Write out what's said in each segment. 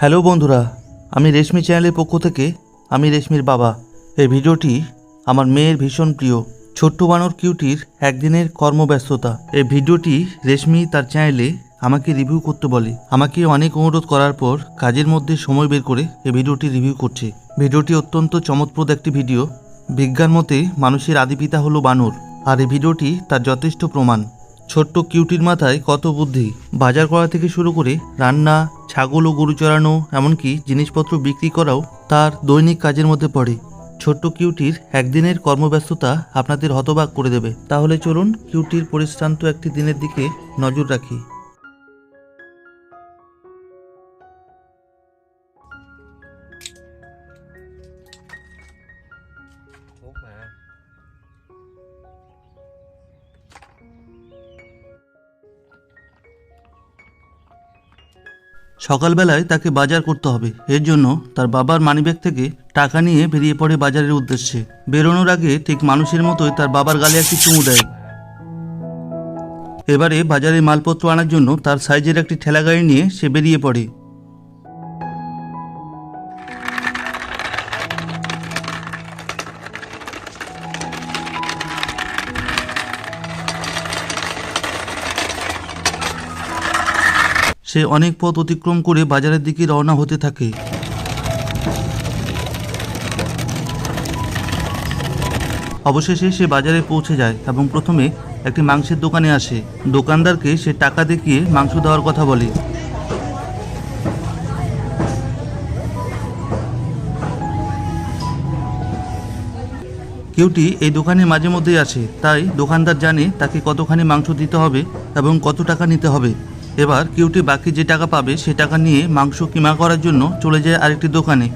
Hello বন্ধুরা, আমি রেশমি চ্যানেলের পক্ষ থেকে আমি রেশমির বাবা। এই ভিডিওটি আমার মেয়ের ভীষণ প্রিয়, ছোট্ট বানর কিউটির একদিনের কর্মব্যস্ততা। এই ভিডিওটি রেশমি তার চ্যানেলে আমাকে রিভিউ করতে বলে। আমাকে অনেক অনুরোধ করার পর কাজের মধ্যে সময় বের করে এই ভিডিওটি রিভিউ করছে। ভিডিওটি অত্যন্ত চমৎপ্রদ একটি ভিডিও। বিজ্ঞান মতে মানুষের আদিপিতা হলো বানর, আর এই ভিডিওটি তার যথেষ্ট প্রমাণ। ছোট্ট কিউটির মাথায় কত বুদ্ধি। বাজার করা থেকে শুরু করে রান্না, ছাগল ও গরু চড়ানো, এমনকি জিনিসপত্র বিক্রি করাও তার দৈনিক কাজের মধ্যে পড়ে। ছোট্ট কিউটির একদিনের কর্মব্যস্ততা আপনাদের হতবাক করে দেবে। তাহলে চলুন কিউটির পরিশ্রান্ত একটি দিনের দিকে নজর রাখি। সকালবেলায় তাকে বাজার করতে হবে। এর জন্য তার বাবার মানিব্যাগ থেকে টাকা নিয়ে বেরিয়ে পড়ে বাজারের উদ্দেশ্যে। বেরোনোর আগে ঠিক মানুষের মতোই তার বাবার গালে একটি চুমু দেয়। এবারে বাজারে মালপত্র আনার জন্য তার সাইজের একটি ঠেলাগাড়ি নিয়ে সে বেরিয়ে পড়ে। সে অনেক পথ অতিক্রম করে বাজারের দিকে রওনা হতে থাকে। অবশেষে সে বাজারে পৌঁছে যায় এবং প্রথমে একটি মাংসের দোকানে আসে। দোকানদারকে সে টাকা দেখিয়ে মাংস দেওয়ার কথা বলে। কেউটি এই দোকানে মাঝে মধ্যেই আসে, তাই দোকানদার জানে তাকে কতখানি মাংস দিতে হবে এবং কত টাকা নিতে হবে। এবার কিউটি বাকি যে টাকা পাবে সে টাকা নিয়ে মাংস কিমা করার জন্য চলে যায় আরেকটি দোকানে।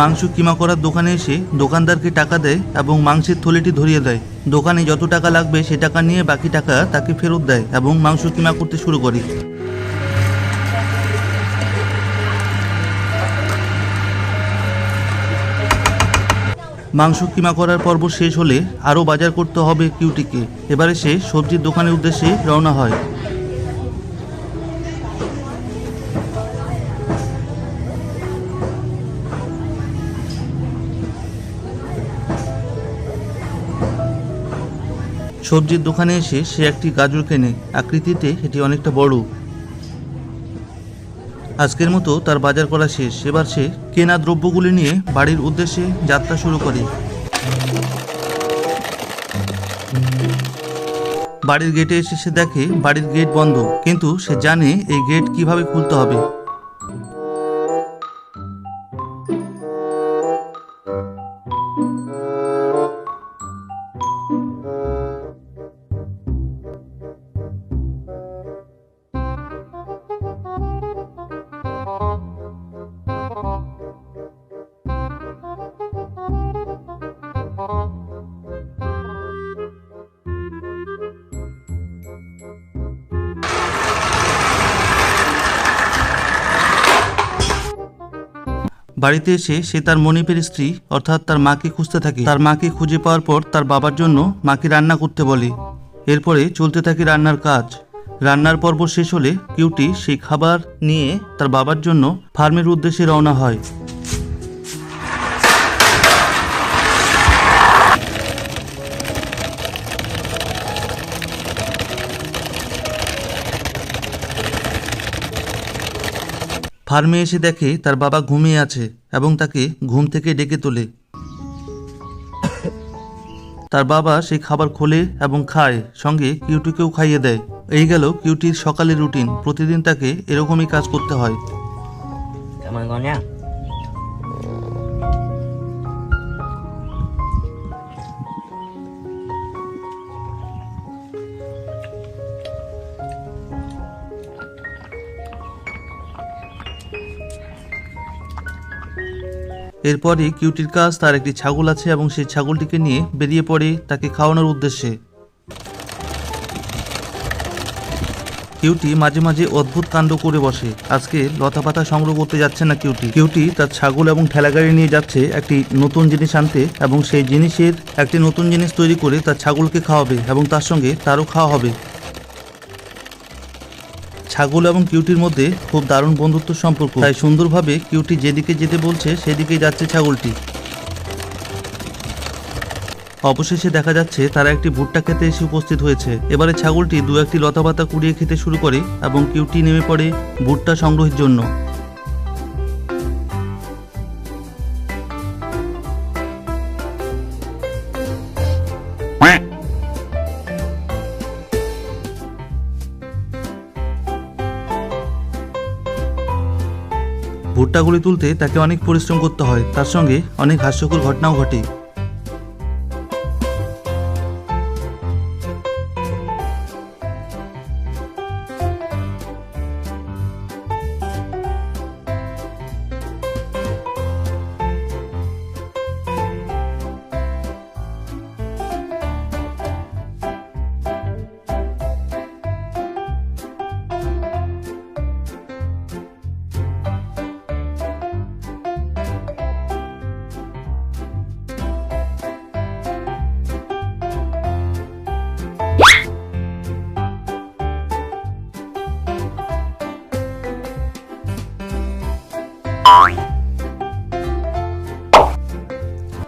মাংস কিমা করার দোকানে এসে দোকানদারকে টাকা দেয় এবং মাংসের থলিটি ধরিয়ে দেয়। দোকানে যত টাকা লাগবে সে টাকা নিয়ে বাকি টাকা তাকে ফেরত দেয় এবং মাংস কিমা করতে শুরু করে। মাংস কিমা করার পর্ব শেষ হলে আরও বাজার করতে হবে কিউটিকে। এবারে সে সবজির দোকানের উদ্দেশ্যে রওনা হয়। সবজির দোকানে এসে সে একটি গাজর কেনে। আকৃতিতে এটি অনেকটা বড়। আজকের মতো তার বাজার করা শেষ। এবার সে কেনা দ্রব্যগুলি নিয়ে বাড়ির উদ্দেশ্যে যাত্রা শুরু করে। বাড়ির গেটে এসে সে দেখে বাড়ির গেট বন্ধ, কিন্তু সে জানে এই গেট কীভাবে খুলতে হবে। বাড়িতে এসে সে তার মনিপের স্ত্রী, অর্থাৎ তার মাকে খুঁজতে থাকে। তার মাকে খুঁজে পাওয়ার পর তার বাবার জন্য মাকে রান্না করতে বলে। এরপরে চলতে থাকে রান্নার কাজ। রান্নার পর্ব শেষ হলে কিউটি সেই খাবার নিয়ে তার বাবার জন্য ফার্মের উদ্দেশ্যে রওনা হয়। ফার্মে এসে দেখে তার বাবা ঘুমিয়ে আছে এবং তাকে ঘুম থেকে ডেকে তোলে। তার বাবা সেই খাবার খোলে এবং খায়, সঙ্গে কিউটিকেও খাইয়ে দেয়। এই গেল কিউটির সকালের রুটিন। প্রতিদিন তাকে এরকমই কাজ করতে হয়। Cảm ơn con nha. এরপরে কিউটির কাজ তার একটি ছাগল আছে এবং সেই ছাগলটিকে নিয়ে বেরিয়ে পড়ে তাকে খাওয়ানোর উদ্দেশ্যে। কিউটি মাঝে মাঝে অদ্ভুত কাণ্ড করে বসে। আজকে লতা পাতা সংগ্রহ করতে যাচ্ছে না কিউটি। কিউটি তার ছাগল এবং ঠেলাগাড়ি নিয়ে যাচ্ছে একটি নতুন জিনিস আনতে এবং সেই জিনিসের একটি নতুন জিনিস তৈরি করে তার ছাগলকে খাওয়াবে এবং তার সঙ্গে তারও খাওয়া হবে। ছাগল এবং কিউটির মধ্যে খুব দারুণ বন্ধুত্ব সম্পর্ক। তাই সুন্দরভাবে কিউটি যেদিকে যেতে বলছে সেদিকে যাচ্ছে ছাগলটি। অবশেষে দেখা যাচ্ছে তারা একটি ভুট্টা খেতে এসে উপস্থিত হয়েছে। এবারে ছাগলটি দু একটি লতাপাতা কুড়িয়ে খেতে শুরু করে এবং কিউটি নেমে পড়ে ভুট্টা সংগ্রহের জন্য। ভুট্টাগুলি তুলতে তাকে অনেক পরিশ্রম করতে হয়। তার সঙ্গে অনেক হাস্যকর ঘটনাও ঘটে।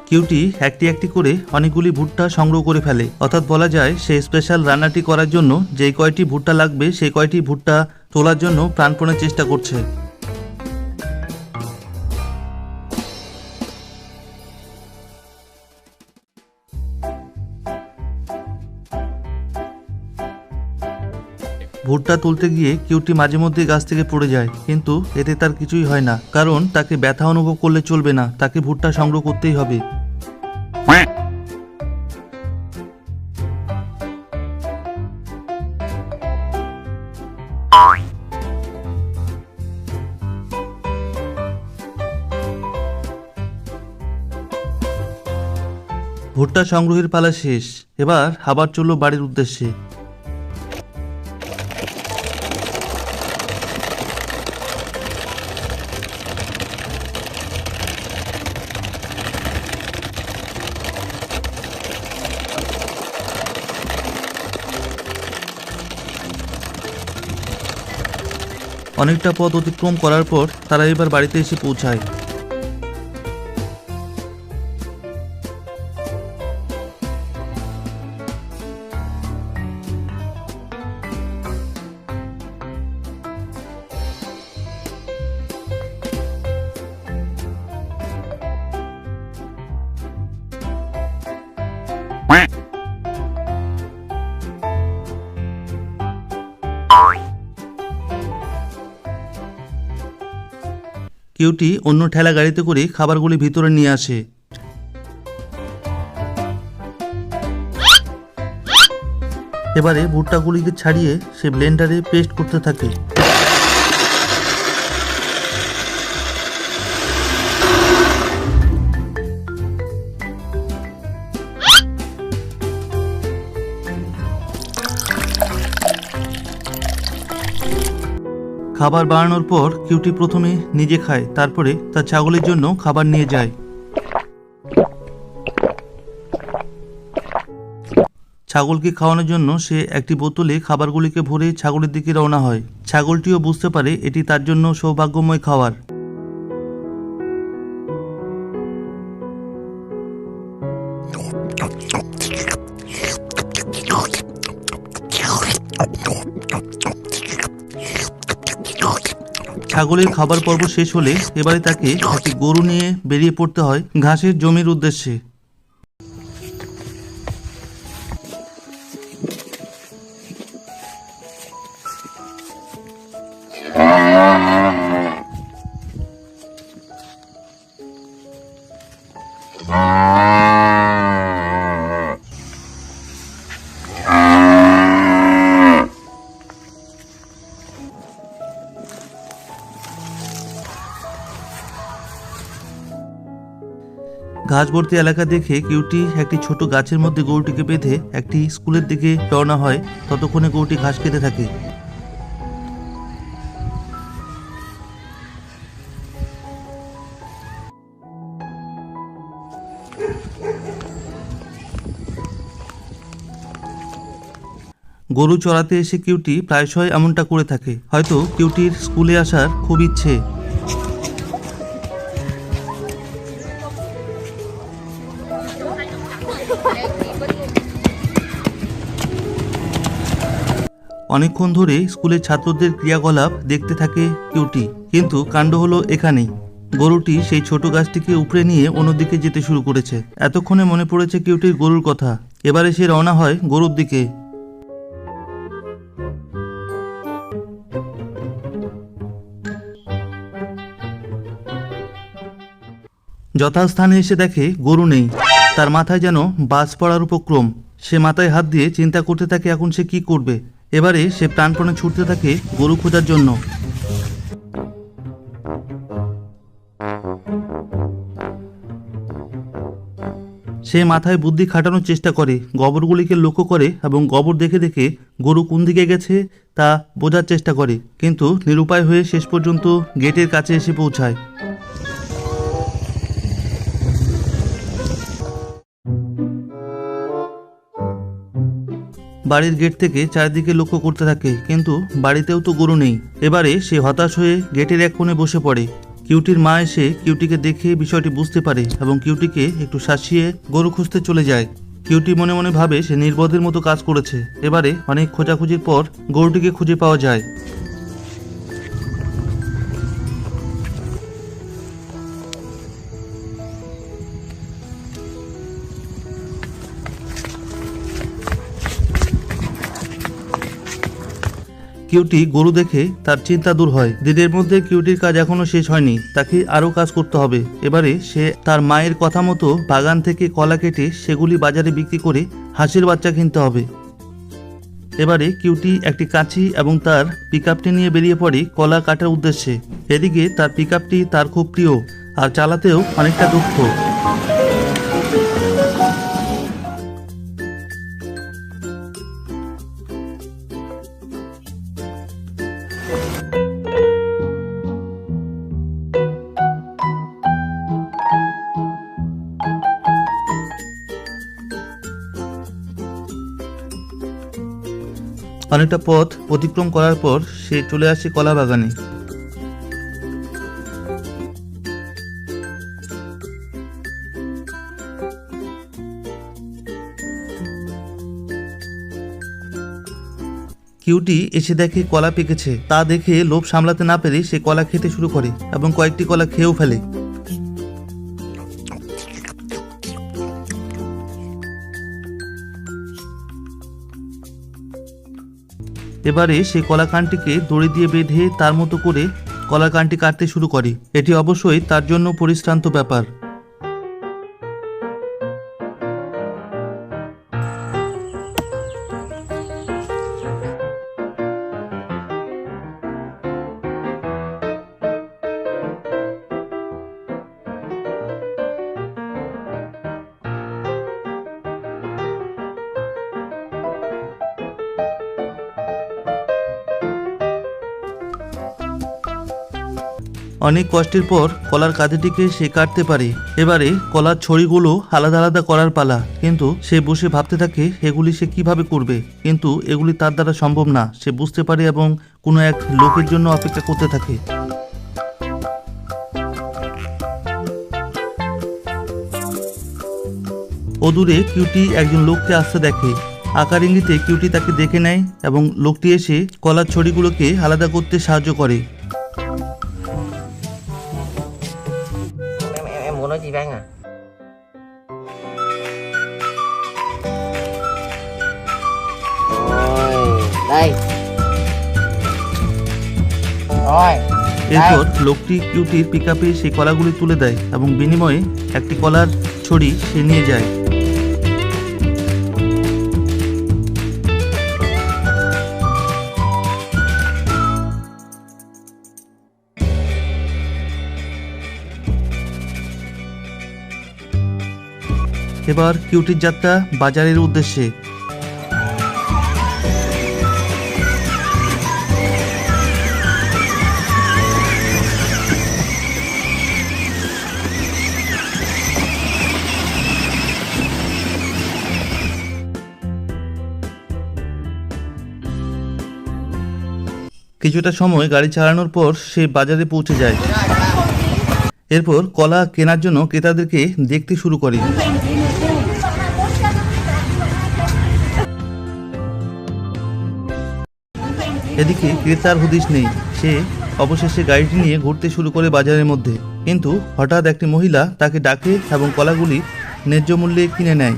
কিউটি একটি একটি করে অনেকগুলি ভুট্টা সংগ্রহ করে ফেলে। অর্থাৎ বলা যায়, সে স্পেশাল রান্নাটি করার জন্য যে কয়টি ভুট্টা লাগবে, সেই কয়টি ভুট্টা তোলার জন্য প্রাণপণের চেষ্টা করছে। ভুট্টা তুলতে গিয়ে কিউটি মাঝে মধ্যে গাছ থেকে পড়ে যায়, কিন্তু এতে তার কিছুই হয় না, কারণ তাকে ব্যথা অনুভব করলে চলবে না, তাকে ভুট্টা সংগ্রহ করতেই হবে। ভুট্টা সংগ্রহের পালা শেষ, এবার আবার চলল বাড়ির উদ্দেশ্যে। অনেকটা পথ অতিক্রম করার পর তারা এবার বাড়িতে এসে পৌঁছায়। কিউটি অন্য ঠেলা গাড়িতে করে খাবারগুলি ভিতরে নিয়ে আসে। এবারে ভুট্টাগুলিকে ছাড়িয়ে সে ব্লেন্ডারে পেস্ট করতে থাকে। খাবার বানানোর পর কিউটি প্রথমে নিজে খায়, তারপরে তার ছাগলের জন্য খাবার নিয়ে যায়। ছাগলকে খাওয়ানোর জন্য সে একটি বোতলে খাবারগুলিকে ভরে ছাগলের দিকে রওনা হয়। ছাগলটিও বুঝতে পারে এটি তার জন্য সৌভাগ্যময় খাবার। ছাগলের খাবার পর্ব শেষ হলে এবারে তাকে একটি গরু নিয়ে বেরিয়ে পড়তে হয় ঘাসের জমির উদ্দেশ্যে। গাছবর্তী এলাকা দেখে কিউটি একটি ছোট গাছের মধ্যে গরুটিকে বেঁধে একটি স্কুলের দিকে রওনা হয়। ততক্ষণে গরুটি ঘাস খেতে থাকে। গরু চড়াতে এসে কিউটি প্রায়শই এমনটা করে থাকে। হয়তো কিউটির স্কুলে আসার খুব ইচ্ছে। অনেকক্ষণ ধরে স্কুলের ছাত্রদের ক্রিয়াকলাপ দেখতে থাকে কিউটি, কিন্তু কাণ্ড হলো এখানেই। গরুটি সেই ছোট গাছটিকে উপড়ে নিয়ে অন্যদিকে যেতে শুরু করেছে। এতক্ষণে মনে পড়েছে কিউটির গরুর কথা। এবারে সে রওনা হয় গরুর দিকে। যথাস্থানে এসে দেখে গরু নেই। তার মাথায় যেন বাজ পড়ার উপক্রম। সে মাথায় হাত দিয়ে চিন্তা করতে থাকে এখন সে কি করবে। এবারে সে প্রাণপণে ছুটতে থাকে গরু খোঁজার জন্য। সে মাথায় বুদ্ধি খাটানোর চেষ্টা করে, গোবরগুলিকে লক্ষ্য করে এবং গোবর দেখে দেখে গরু কোন দিকে গেছে তা বোঝার চেষ্টা করে, কিন্তু নিরুপায় হয়ে শেষ পর্যন্ত গেটের কাছে এসে পৌঁছায়। বাড়ির গেট থেকে চারিদিকে লক্ষ্য করতে থাকে, কিন্তু বাড়িতেও তো গরু নেই। এবারে সে হতাশ হয়ে গেটের এক কোণে বসে পড়ে। কিউটির মা এসে কিউটিকে দেখে বিষয়টি বুঝতে পারে এবং কিউটিকে একটু শাসিয়ে গরু খুঁজতে চলে যায়। কিউটি মনে মনে ভাবে সে নির্বোধের মতো কাজ করেছে। এবারে অনেক খোঁজাখুঁজির পর গরুটিকে খুঁজে পাওয়া যায়। কিউটি গরু দেখে তার চিন্তা দূর হয়। দিনের মধ্যে কিউটির কাজ এখনও শেষ হয়নি। তাকে আরও কাজ করতে হবে। এবারে সে তার মায়ের কথা মতো বাগান থেকে কলা কেটে সেগুলি বাজারে বিক্রি করে হাঁসের বাচ্চা কিনতে হবে। এবারে কিউটি একটি কাঁচি এবং তার পিকআপটি নিয়ে বেরিয়ে পড়ে কলা কাটার উদ্দেশ্যে। এদিকে তার পিকআপটি তার খুব প্রিয় আর চালাতেও অনেকটা দক্ষ। অনেকটা পথ অতিক্রম করার পর সে চলে আসে কলা বাগানে কিউটি এসে দেখে কলা পেকেছে। তা দেখে লোভ সামলাতে না পেরে সে কলা খেতে শুরু করে এবং কয়েকটি কলা খেয়েও ফেলে। এবারে সে কলাকানটিকে দড়ি দিয়ে বেঁধে তার মতো করে কলাকানটি কাটতে শুরু করে। এটি অবশ্যই তার জন্য পরিশ্রান্ত ব্যাপার। অনেক কষ্টের পর কলার কাঁধিটিকে সে কাটতে পারে। এবারে কলার ছড়িগুলো আলাদা আলাদা করার পালা। কিন্তু সে বসে ভাবতে থাকে, এগুলি সে কীভাবে করবে? কিন্তু এগুলি তার দ্বারা সম্ভব না। সে বুঝতে পারে এবং কোনো এক লোকের জন্য অপেক্ষা করতে থাকে। অদূরে কিউটি একজন লোককে আসতে দেখে। আকার ইঙ্গিতে কিউটি তাকে দেখে নেয় এবং লোকটি এসে কলার ছড়িগুলোকে আলাদা করতে সাহায্য করে। লোকটি কিউটির পিকআপে সেই কলাগুলি তুলে দেয় এবং বিনিময়ে একটি কলার ছড়ি সে নিয়ে যায়। এবার কিউটির যাত্রা বাজারের উদ্দেশ্যে। কিছুটা সময় গাড়ি চালানোর পর সে বাজারে পৌঁছে যায়। এরপর কলা কেনার জন্য ক্রেতাদেরকে দেখতে শুরু করে। এদিকে ক্রেতার হদিশ নেই। সে অবশেষে গাড়িটি নিয়ে ঘুরতে শুরু করে বাজারের মধ্যে। কিন্তু হঠাৎ একটি মহিলা তাকে ডাকে এবং কলাগুলি ন্যায্য মূল্যে কিনে নেয়।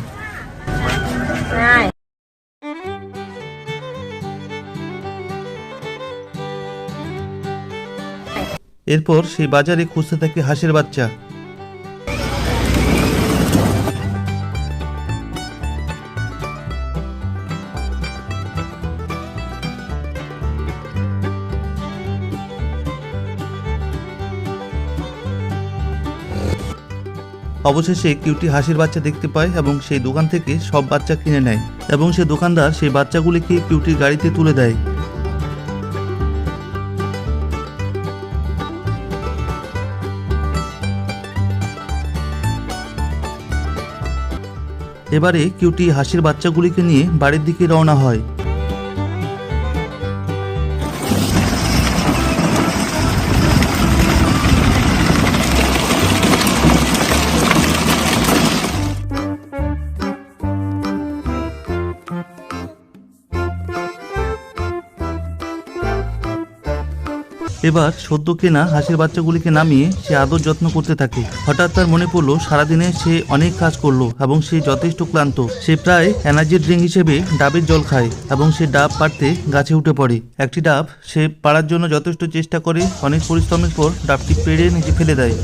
এরপর সেই বাজারে খুঁজতে থাকে হাঁসের বাচ্চা। অবশেষে কিউটি হাসির বাচ্চা দেখতে পায় এবং সেই দোকান থেকে সব বাচ্চা কিনে নেয়। এবং সে দোকানদার সেই বাচ্চাগুলিকে কিউটির গাড়িতে তুলে দেয়। এবারে কিউটি হাসির বাচ্চাগুলিকে নিয়ে বাড়ির দিকে রওনা হয়। এবার সদ্য কেনা হাঁসের বাচ্চাগুলিকে নামিয়ে সে আদর যত্ন করতে থাকে। হঠাৎ তার মনে পড়ল, সারাদিনে সে অনেক কাজ করল এবং সে যথেষ্ট ক্লান্ত। সে প্রায় এনার্জি ড্রিঙ্ক হিসেবে ডাবের জল খায় এবং সে ডাব পাড়তে গাছে উঠে পড়ে। একটি ডাব সে পাড়ার জন্য যথেষ্ট চেষ্টা করে, অনেক পরিশ্রমের পর ডাবটি পেড়ে নিচে ফেলে দেয়।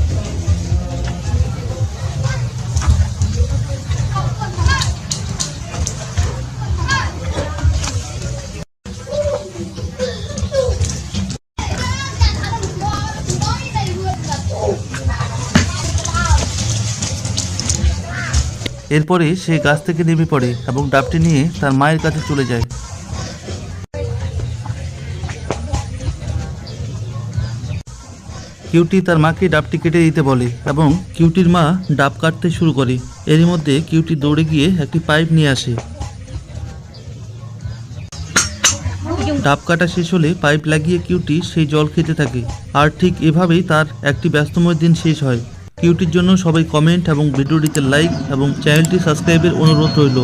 এরপরে সে গাছ থেকে নেমে পড়ে এবং ডাবটি নিয়ে তার মায়ের কাছে চলে যায়। কিউটি তার মাকে ডাবটি কেটে দিতে বলে এবং কিউটির মা ডাব কাটতে শুরু করে। এরই মধ্যে কিউটি দৌড়ে গিয়ে একটি পাইপ নিয়ে আসে। ডাব কাটা শেষ হলে পাইপ লাগিয়ে কিউটি সেই জল খেতে থাকে। আর ঠিক এভাবেই তার একটি ব্যস্তময় দিন শেষ হয়। কিউটির জন্য সবাই কমেন্ট এবং ভিডিওটিতে লাইক এবং চ্যানেলটি সাবস্ক্রাইবের অনুরোধ রইল।